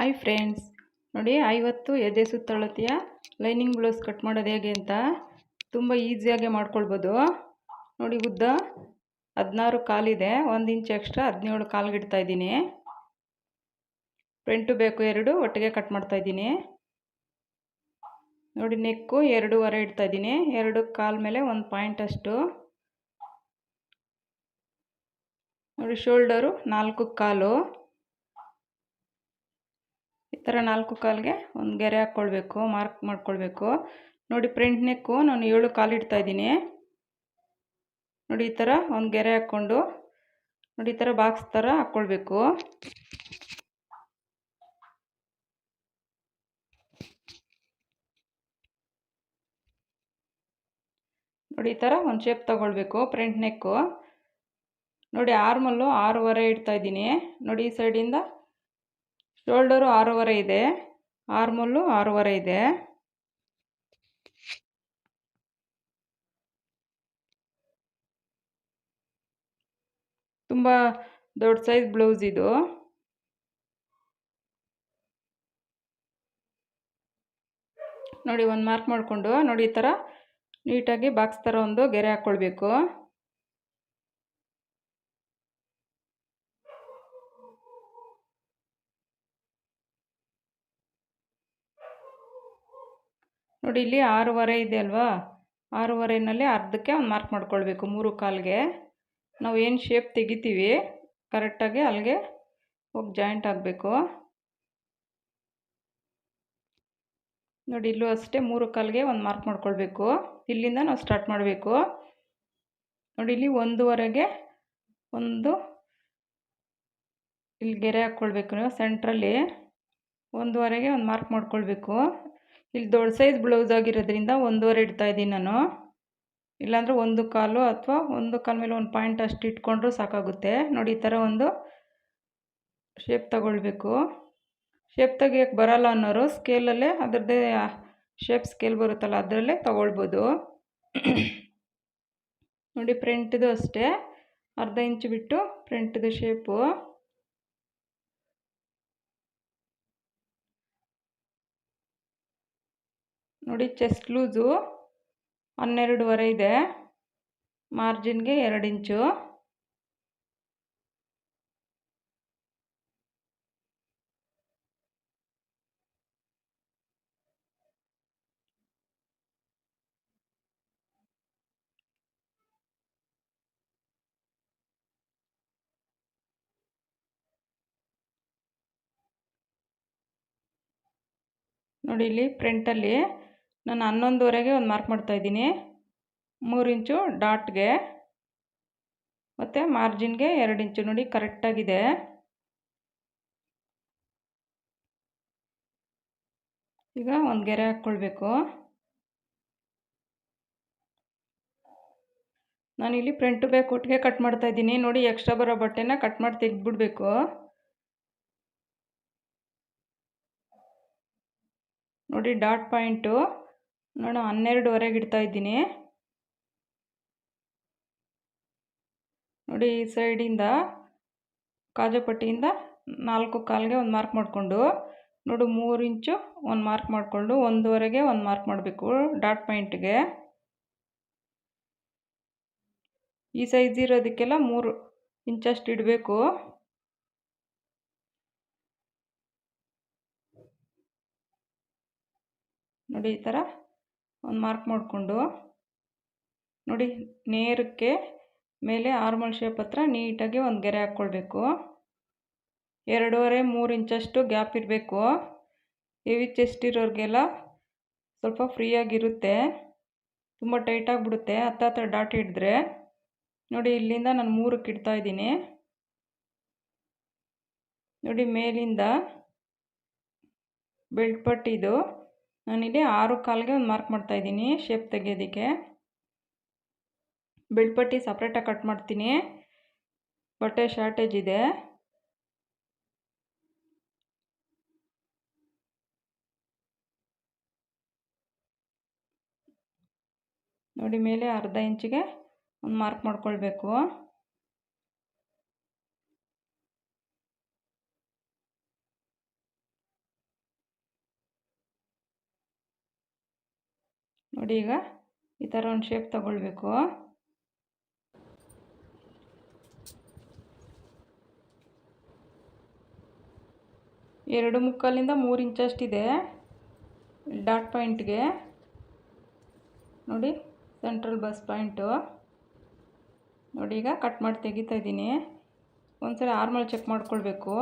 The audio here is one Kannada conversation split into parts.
ಹಾಯ್ ಫ್ರೆಂಡ್ಸ್ ನೋಡಿ, ಐವತ್ತು ಎದೆ ಸುತ್ತಳತೆಯ ಲೈನಿಂಗ್ ಬ್ಲೌಸ್ ಕಟ್ ಮಾಡೋದು ಹೇಗೆ ಅಂತ ತುಂಬ ಈಸಿಯಾಗಿ ಮಾಡ್ಕೊಳ್ಬೋದು. ನೋಡಿ, ಉದ್ದ ಹದಿನಾರು ಕಾಲಿದೆ. ಒಂದು ಇಂಚ್ ಎಕ್ಸ್ಟ್ರಾ ಹದಿನೇಳು ಕಾಲ್ಗಿಡ್ತಾ ಇದ್ದೀನಿ. ಫ್ರಂಟು ಬೇಕು ಎರಡು, ಒಟ್ಟಿಗೆ ಕಟ್ ಮಾಡ್ತಾ ಇದ್ದೀನಿ. ನೋಡಿ ನೆಕ್ಕು ಎರಡೂವರೆ ಇಡ್ತಾ ಇದ್ದೀನಿ. ಎರಡು ಕಾಲ್ ಮೇಲೆ ಒಂದು ಪಾಯಿಂಟ್ ಅಷ್ಟು. ನೋಡಿ ಶೋಲ್ಡರು ನಾಲ್ಕು ಕಾಲು. ಥರ ನಾಲ್ಕು ಕಾಲಿಗೆ ಒಂದು ಗೆರೆ ಹಾಕ್ಕೊಳ್ಬೇಕು ಮಾರ್ಕ್ ಮಾಡ್ಕೊಳ್ಬೇಕು. ನೋಡಿ ಫ್ರಂಟ್ ನೆಕ್ಕು ನಾನು ಏಳು ಕಾಲು ಇಡ್ತಾ ಇದ್ದೀನಿ. ನೋಡಿ, ಈ ಥರ ಒಂದು ಗೆರೆ ಹಾಕ್ಕೊಂಡು, ನೋಡಿ, ಈ ಥರ ಬಾಕ್ಸ್ ಥರ ಹಾಕ್ಕೊಳ್ಬೇಕು ನೋಡಿ, ಈ ಥರ ಒಂದು ಶೇಪ್ ತಗೊಳ್ಬೇಕು ಫ್ರಂಟ್ ನೆಕ್ಕು ನೋಡಿ ಆರ್ಮಲ್ಲು ಆರೂವರೆ ಇಡ್ತಾ ಇದ್ದೀನಿ. ನೋಡಿ, ಈ ಸೈಡಿಂದ ಶೋಲ್ಡರು ಆರೂವರೆ ಇದೆ. ಆರ್ಮಲ್ಲು ಆರೂವರೆ ಇದೆ. ತುಂಬ ದೊಡ್ಡ ಸೈಜ್ ಬ್ಲೌಸ್ ಇದು. ನೋಡಿ, ಒಂದು ಮಾರ್ಕ್ ಮಾಡಿಕೊಂಡು ನೋಡಿ ಈ ಥರ ನೀಟಾಗಿ ಬಾಕ್ಸ್ ಥರ ಒಂದು ಗೆರೆ ಹಾಕ್ಕೊಳ್ಬೇಕು ನೋಡಿ ಇಲ್ಲಿ ಆರೂವರೆ ಇದೆ ಅಲ್ವಾ? ಆರೂವರೆನಲ್ಲಿ ಅರ್ಧಕ್ಕೆ ಒಂದು ಮಾರ್ಕ್ ಮಾಡ್ಕೊಳ್ಬೇಕು ಮೂರು ಕಾಲ್ಗೆ. ನಾವು ಏನು ಶೇಪ್ ತೆಗಿತೀವಿ? ಕರೆಕ್ಟಾಗಿ ಅಲ್ಲಿಗೆ ಹೋಗಿ ಜಾಯಿಂಟ್ ಆಗಬೇಕು. ನೋಡಿ ಇಲ್ಲೂ ಅಷ್ಟೇ ಮೂರು ಕಾಲ್ಗೆ ಒಂದು ಮಾರ್ಕ್ ಮಾಡ್ಕೊಳ್ಬೇಕು. ಇಲ್ಲಿಂದ ನಾವು ಸ್ಟಾರ್ಟ್ ಮಾಡಬೇಕು. ನೋಡಿ ಇಲ್ಲಿ ಒಂದೂವರೆಗೆ ಒಂದು ಇಲ್ಲಿ ಗೆರೆ ಹಾಕ್ಕೊಳ್ಬೇಕು ನೀವು ಸೆಂಟ್ರಲ್ಲಿ ಒಂದೂವರೆಗೆ ಒಂದು ಮಾರ್ಕ್ ಮಾಡ್ಕೊಳ್ಬೇಕು. ಇಲ್ಲಿ ದೊಡ್ಡ ಸೈಜ್ ಬ್ಲೌಸ್ ಆಗಿರೋದ್ರಿಂದ ಒಂದೂವರೆ ಇಡ್ತಾ ಇದ್ದೀನಿ ನಾನು. ಇಲ್ಲಾಂದರೆ ಒಂದು ಕಾಲು ಅಥವಾ ಒಂದು ಕಾಲ ಮೇಲೆ ಒಂದು ಪಾಯಿಂಟ್ ಅಷ್ಟು ಇಟ್ಕೊಂಡ್ರೂ ಸಾಕಾಗುತ್ತೆ. ನೋಡಿ, ಈ ಥರ ಒಂದು ಶೇಪ್ ತಗೊಳ್ಬೇಕು. ಶೇಪ್ ತೆಗಿಯೋಕ್ಕೆ ಬರಲ್ಲ ಅನ್ನೋರು ಸ್ಕೇಲಲ್ಲೇ ಅದರದ್ದೇ ಶೇಪ್ ಸ್ಕೇಲ್ ಬರುತ್ತಲ್ಲ, ಅದರಲ್ಲೇ ತಗೊಳ್ಬೋದು. ನೋಡಿ ಫ್ರಂಟ್ದು ಅಷ್ಟೇ. ಅರ್ಧ ಇಂಚು ಬಿಟ್ಟು ಫ್ರಂಟ್ದು ಶೇಪು ನೋಡಿ ಚೆಸ್ಟ್ ಲೂಸು ಹನ್ನೆರಡುವರೆ ಇದೆ. ಮಾರ್ಜಿನ್ಗೆ ಎರಡು ಇಂಚು. ನೋಡಿ ಇಲ್ಲಿ ಫ್ರಂಟಲ್ಲಿ ನಾನು ಹನ್ನೊಂದುವರೆಗೆ ಒಂದು ಮಾರ್ಕ್ ಮಾಡ್ತಾ ಇದ್ದೀನಿ. ಮೂರು ಇಂಚು ಡಾಟ್ಗೆ ಮತ್ತು ಮಾರ್ಜಿನ್ಗೆ ಎರಡು ಇಂಚು. ನೋಡಿ ಕರೆಕ್ಟಾಗಿದೆ ಈಗ ಒಂದು ಗೆರೆ ಹಾಕ್ಕೊಳ್ಬೇಕು. ನಾನಿಲ್ಲಿ ಫ್ರಂಟು ಬ್ಯಾಕ್ ಒಟ್ಟಿಗೆ ಕಟ್ ಮಾಡ್ತಾ ಇದ್ದೀನಿ. ನೋಡಿ ಎಕ್ಸ್ಟ್ರಾ ಬರೋ ಬಟ್ಟೆನ ಕಟ್ ಮಾಡಿ ತೆಗೆದ್ಬಿಡ್ಬೇಕು. ನೋಡಿ ಡಾಟ್ ಪಾಯಿಂಟು ನಾನು ಹನ್ನೆರಡುವರೆಗೆ ಇಡ್ತಾ ಇದ್ದೀನಿ. ನೋಡಿ, ಈ ಸೈಡಿಂದ, ಕಾಜುಪಟ್ಟಿಯಿಂದ ನಾಲ್ಕು ಕಾಲಿಗೆ ಒಂದು ಮಾರ್ಕ್ ಮಾಡಿಕೊಂಡು, ನೋಡು, ಮೂರು ಇಂಚು ಒಂದು ಮಾರ್ಕ್ ಮಾಡಿಕೊಂಡು, ಒಂದೂವರೆಗೆ ಒಂದು ಮಾರ್ಕ್ ಮಾಡಬೇಕು, ಡಾಟ್ ಪಾಯಿಂಟ್ಗೆ. ಈ ಸೈಜ್ ಇರೋದಕ್ಕೆಲ್ಲ ಮೂರು ಇಂಚಷ್ಟು ಇಡಬೇಕು. ನೋಡಿ, ಈ ಥರ ಒಂದು ಮಾರ್ಕ್ ಮಾಡಿಕೊಂಡು ನೋಡಿ ನೇರಕ್ಕೆ ಮೇಲೆ ಆರ್ಮಲ್ ಶೇಪ್ ಹತ್ರ ನೀಟಾಗಿ ಒಂದು ಗೆರೆ ಹಾಕ್ಕೊಳ್ಬೇಕು. ಎರಡೂವರೆ ಮೂರು ಇಂಚಷ್ಟು ಗ್ಯಾಪ್ ಇರಬೇಕು. ಹೆವಿ ಚೆಸ್ಟ್ ಇರೋರಿಗೆಲ್ಲ ಸ್ವಲ್ಪ ಫ್ರೀಯಾಗಿರುತ್ತೆ ತುಂಬ ಟೈಟಾಗಿಬಿಡುತ್ತೆ ಹತ್ತ ಹತ್ರ ಡಾಟ್ ಹಿಡಿದ್ರೆ. ನೋಡಿ ಇಲ್ಲಿಂದ ನಾನು ಮೂರಕ್ಕೆ ಇಡ್ತಾ ಇದ್ದೀನಿ. ನೋಡಿ ಮೇಲಿಂದ ಬೆಲ್ಟ್ ಪಟ್ಟಿದು ನಾನಿಲ್ಲಿ ಆರು ಕಾಲಿಗೆ ಒಂದು ಮಾರ್ಕ್ ಮಾಡ್ತಾಯಿದ್ದೀನಿ ಶೇಪ್ ತೆಗೆಯೋದಕ್ಕೆ. ಬೆಳ್ಪಟ್ಟಿ ಪಟ್ಟಿ ಸಪ್ರೇಟಾಗಿ ಕಟ್ ಮಾಡ್ತೀನಿ. ಬಟ್ಟೆ ಶಾರ್ಟೇಜ್ ಇದೆ. ನೋಡಿ ಮೇಲೆ ಅರ್ಧ ಇಂಚಿಗೆ ಒಂದು ಮಾರ್ಕ್ ಮಾಡ್ಕೊಳ್ಬೇಕು. ನೋಡಿ ಈಗ ಈ ಥರ ಒಂದು ಶೇಪ್ ತಗೊಳ್ಬೇಕು. ಎರಡು ಮುಕ್ಕಾಲಿಂದ ಮೂರು ಇಂಚಷ್ಟಿದೆ ಡಾಟ್ ಪಾಯಿಂಟ್ಗೆ ನೋಡಿ ಸೆಂಟ್ರಲ್ ಬಸ್ ಪಾಯಿಂಟು ನೋಡಿ ಈಗ ಕಟ್ ಮಾಡಿ ತೆಗಿತಾ ಇದ್ದೀನಿ. ಒಂದ್ಸರಿ ಆರ್ಮಲ್ ಚೆಕ್ ಮಾಡ್ಕೊಳ್ಬೇಕು.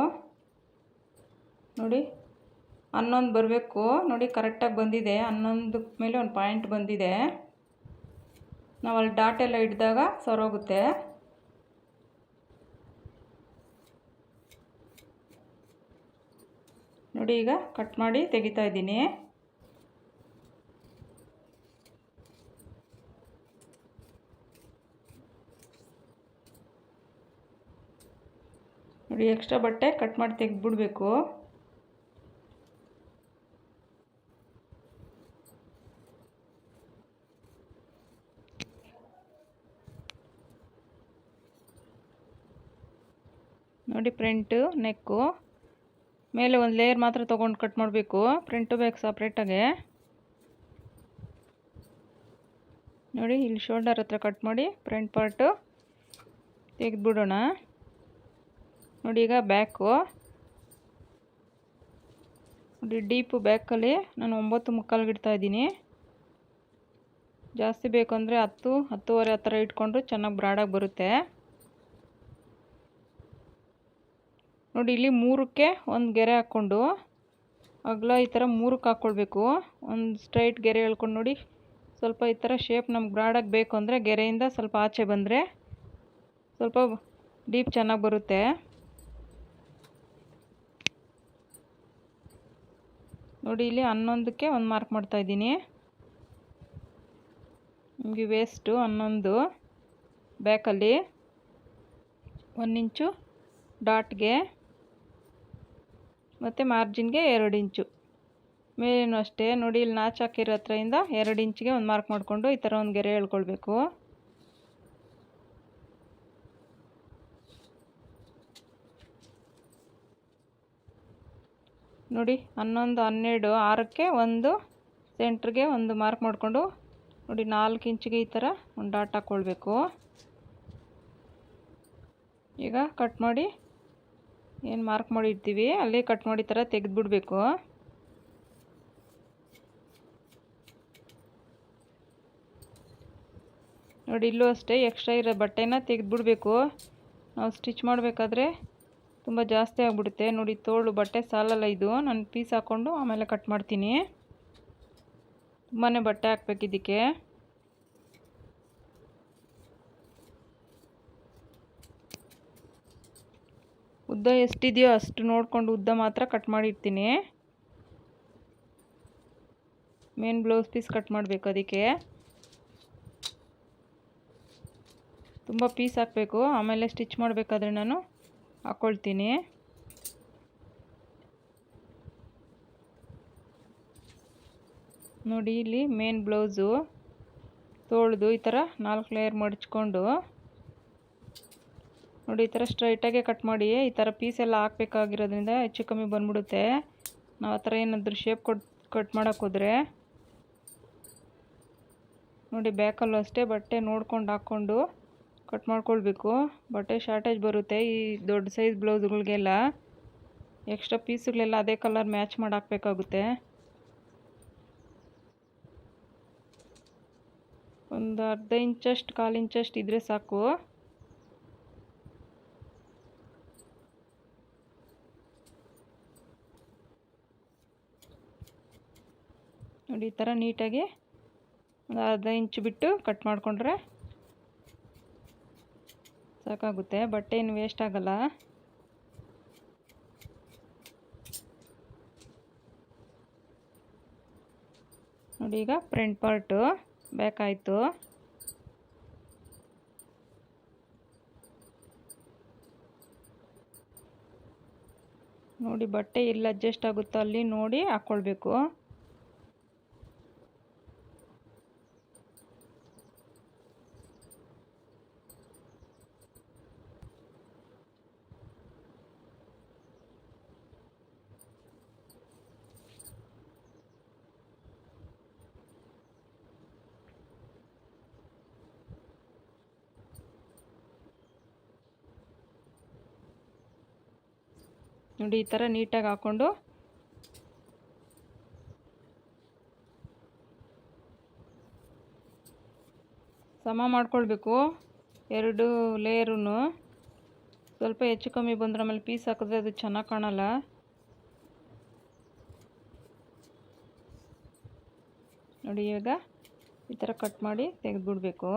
ನೋಡಿ ಹನ್ನೊಂದು ಬರಬೇಕು. ನೋಡಿ, ಕರೆಕ್ಟಾಗಿ ಬಂದಿದೆ. ಹನ್ನೊಂದು ಮೇಲೆ ಒಂದು ಪಾಯಿಂಟ್ ಬಂದಿದೆ. ನಾವು ಅಲ್ಲಿ ಡಾಟ್ ಎಲ್ಲ ಹಿಡಿದಾಗ ಸರೋಗುತ್ತೆ. ನೋಡಿ, ಈಗ ಕಟ್ ಮಾಡಿ ತೆಗಿತಾ ಇದ್ದೀನಿ. ನೋಡಿ, ಎಕ್ಸ್ಟ್ರಾ ಬಟ್ಟೆ ಕಟ್ ಮಾಡಿ ತೆಗೆದ್ಬಿಡ್ಬೇಕು. ನೋಡಿ ಪ್ರಿಂಟು ನೆಕ್ಕು ಮೇಲೆ ಒಂದು ಲೇಯರ್ ಮಾತ್ರ ತೊಗೊಂಡು ಕಟ್ ಮಾಡಬೇಕು. ಪ್ರಿಂಟು ಬೇಕು ಸಪ್ರೇಟಾಗೆ ನೋಡಿ, ಇಲ್ಲಿ ಶೋಲ್ಡರ್ ಹತ್ರ ಕಟ್ ಮಾಡಿ ಫ್ರಂಟ್ ಪಾರ್ಟು ತೆಗೆದ್ಬಿಡೋಣ. ನೋಡಿ, ಈಗ ಬ್ಯಾಕು ನೋಡಿ ಡೀಪು ಬ್ಯಾಕಲ್ಲಿ ನಾನು ಒಂಬತ್ತು ಮುಕ್ಕಾಲ್ಗೆ ಇಡ್ತಾ ಇದ್ದೀನಿ. ಜಾಸ್ತಿ ಬೇಕು ಅಂದರೆ ಹತ್ತು, ಹತ್ತುವರೆ ಥರ ಇಟ್ಕೊಂಡ್ರೆ ಚೆನ್ನಾಗಿ ಬ್ರಾಡಾಗಿ ಬರುತ್ತೆ. ನೋಡಿ, ಇಲ್ಲಿ ಮೂರಕ್ಕೆ ಒಂದು ಗೆರೆ ಹಾಕ್ಕೊಂಡು ಅಗಲ ಈ ಥರ ಮೂರಕ್ಕೆ ಹಾಕ್ಕೊಳ್ಬೇಕು ಒಂದು ಸ್ಟ್ರೈಟ್ ಗೆರೆ ಹೇಳ್ಕೊಂಡು ನೋಡಿ, ಸ್ವಲ್ಪ ಈ ಥರ ಶೇಪ್ ನಮ್ಗೆ ಬ್ರಾಡಾಗಿ ಬೇಕು ಅಂದರೆ ಗೆರೆಯಿಂದ ಸ್ವಲ್ಪ ಆಚೆ ಬಂದರೆ ಸ್ವಲ್ಪ ಡೀಪ್ ಚೆನ್ನಾಗಿ ಬರುತ್ತೆ. ನೋಡಿ, ಇಲ್ಲಿ ಹನ್ನೊಂದಕ್ಕೆ ಒಂದು ಮಾರ್ಕ್ ಮಾಡ್ತಾಯಿದ್ದೀನಿ ನಿಮಗೆ ವೇಸ್ಟು ಹನ್ನೊಂದು ಬ್ಯಾಕಲ್ಲಿ ಒಂದು ಇಂಚು ಡಾಟ್ಗೆ ಮತ್ತು ಮಾರ್ಜಿನ್ಗೆ ಎರಡು ಇಂಚು. ಮೇಲೇನು ಅಷ್ಟೇ, ನೋಡಿ ಇಲ್ಲಿ ನಾಚ್ ಹಾಕಿರೋ ಹತ್ರದಿಂದ ಎರಡು ಇಂಚಿಗೆ ಒಂದು ಮಾರ್ಕ್ ಮಾಡಿಕೊಂಡು ಈ ಥರ ಒಂದು ಗೆರೆ ಹೇಳ್ಕೊಳ್ಬೇಕು. ನೋಡಿ, ಹನ್ನೊಂದು, ಹನ್ನೆರಡು, ಆರಕ್ಕೆ ಒಂದು ಸೆಂಟ್ರಿಗೆ ಒಂದು ಮಾರ್ಕ್ ಮಾಡಿಕೊಂಡು ನೋಡಿ ನಾಲ್ಕು ಇಂಚಿಗೆ ಈ ಥರ ಒಂದು ಡಾಟ್ ಹಾಕ್ಕೊಳ್ಬೇಕು. ಈಗ ಕಟ್ ಮಾಡಿ ಏನು ಮಾರ್ಕ್ ಮಾಡಿ ಇಡ್ತೀವಿ ಅಲ್ಲೇ ಕಟ್ ಮಾಡಿ ಥರ ತೆಗೆದ್ಬಿಡ್ಬೇಕು. ನೋಡಿ, ಇಲ್ಲೂ ಅಷ್ಟೇ ಎಕ್ಸ್ಟ್ರಾ ಇರೋ ಬಟ್ಟೆನ ತೆಗೆದ್ಬಿಡ್ಬೇಕು. ನಾವು ಸ್ಟಿಚ್ ಮಾಡಬೇಕಾದ್ರೆ ತುಂಬ ಜಾಸ್ತಿ ಆಗಿಬಿಡುತ್ತೆ. ನೋಡಿ, ತೋಳು ಬಟ್ಟೆ ಸಾಲಲ್ಲ ಇದು. ನಾನು ಪೀಸ್ ಹಾಕ್ಕೊಂಡು ಆಮೇಲೆ ಕಟ್ ಮಾಡ್ತೀನಿ. ತುಂಬಾ ಬಟ್ಟೆ ಹಾಕ್ಬೇಕು ಇದಕ್ಕೆ ಉದ್ದ ಎಷ್ಟಿದೆಯೋ ಅಷ್ಟು ನೋಡಿಕೊಂಡು ಉದ್ದ ಮಾತ್ರ ಕಟ್ ಮಾಡಿರ್ತೀನಿ ಮೇನ್ ಬ್ಲೌಸ್ ಪೀಸ್ ಕಟ್ ಮಾಡಬೇಕು ಅದಕ್ಕೆ. ತುಂಬ ಪೀಸ್ ಹಾಕಬೇಕು. ಆಮೇಲೆ ಸ್ಟಿಚ್ ಮಾಡಬೇಕಾದ್ರೆ ನಾನು ಹಾಕ್ಕೊಳ್ತೀನಿ ನೋಡಿ ಇಲ್ಲಿ ಮೇನ್ ಬ್ಲೌಸು ತೋಳ್ದು ಈ ಥರ ನಾಲ್ಕು ಲೇಯರ್ ಮಡಚ್ಕೊಂಡು ನೋಡಿ, ಈ ಥರ ಸ್ಟ್ರೈಟಾಗೆ ಕಟ್ ಮಾಡಿ, ಈ ಥರ ಪೀಸ್ ಎಲ್ಲ ಹಾಕ್ಬೇಕಾಗಿರೋದ್ರಿಂದ ಹೆಚ್ಚು ಕಮ್ಮಿ ಬಂದ್ಬಿಡುತ್ತೆ. ನಾವು ಆ ಥರ ಏನಾದರೂ ಶೇಪ್ ಕೊಟ್ ಕಟ್ ಮಾಡೋಕ್ಕೆ ನೋಡಿ ಬ್ಯಾಕಲ್ಲೂ ಅಷ್ಟೇ, ಬಟ್ಟೆ ನೋಡ್ಕೊಂಡು ಹಾಕ್ಕೊಂಡು ಕಟ್ ಮಾಡ್ಕೊಳ್ಬೇಕು. ಬಟ್ಟೆ ಶಾರ್ಟೇಜ್ ಬರುತ್ತೆ, ಈ ದೊಡ್ಡ ಸೈಜ್ ಬ್ಲೌಸ್ಗಳಿಗೆಲ್ಲ. ಎಕ್ಸ್ಟ್ರಾ ಪೀಸ್ಗಳೆಲ್ಲ ಅದೇ ಕಲರ್ ಮ್ಯಾಚ್ ಮಾಡಿ ಹಾಕ್ಬೇಕಾಗುತ್ತೆ. ಒಂದು ಅರ್ಧ ಇಂಚಷ್ಟು ಕಾಲು ಇಂಚಷ್ಟು ಇದ್ದರೆ ಸಾಕು. ನೋಡಿ ಈ ಥರ ನೀಟಾಗಿ ಒಂದು ಅರ್ಧ ಇಂಚು ಬಿಟ್ಟು ಕಟ್ ಮಾಡಿಕೊಂಡ್ರೆ ಸಾಕಾಗುತ್ತೆ. ಬಟ್ಟೆ ಏನು ವೇಸ್ಟ್ ಆಗಲ್ಲ. ನೋಡಿ ಈಗ ಫ್ರಂಟ್ ಪಾರ್ಟು ಬೇಕಾಯಿತು. ನೋಡಿ ಬಟ್ಟೆ ಎಲ್ಲಿ ಅಡ್ಜಸ್ಟ್ ಆಗುತ್ತೋ ಅಲ್ಲಿ ನೋಡಿ ಹಾಕ್ಕೊಳ್ಬೇಕು. ನೋಡಿ, ಈ ಥರ ನೀಟಾಗಿ ಹಾಕ್ಕೊಂಡು ಸಮ ಮಾಡ್ಕೊಳ್ಬೇಕು. ಎರಡು ಲೇಯರೂ ಸ್ವಲ್ಪ ಹೆಚ್ಚು ಕಮ್ಮಿ ಬಂದರೆ ಆಮೇಲೆ ಪೀಸ್ ಹಾಕಿದ್ರೆ ಅದು ಚೆನ್ನಾಗಿ ಕಾಣಲ್ಲ. ನೋಡಿ, ಇವಾಗ ಈ ಥರ ಕಟ್ ಮಾಡಿ ತೆಗೆದುಬಿಡ್ಬೇಕು.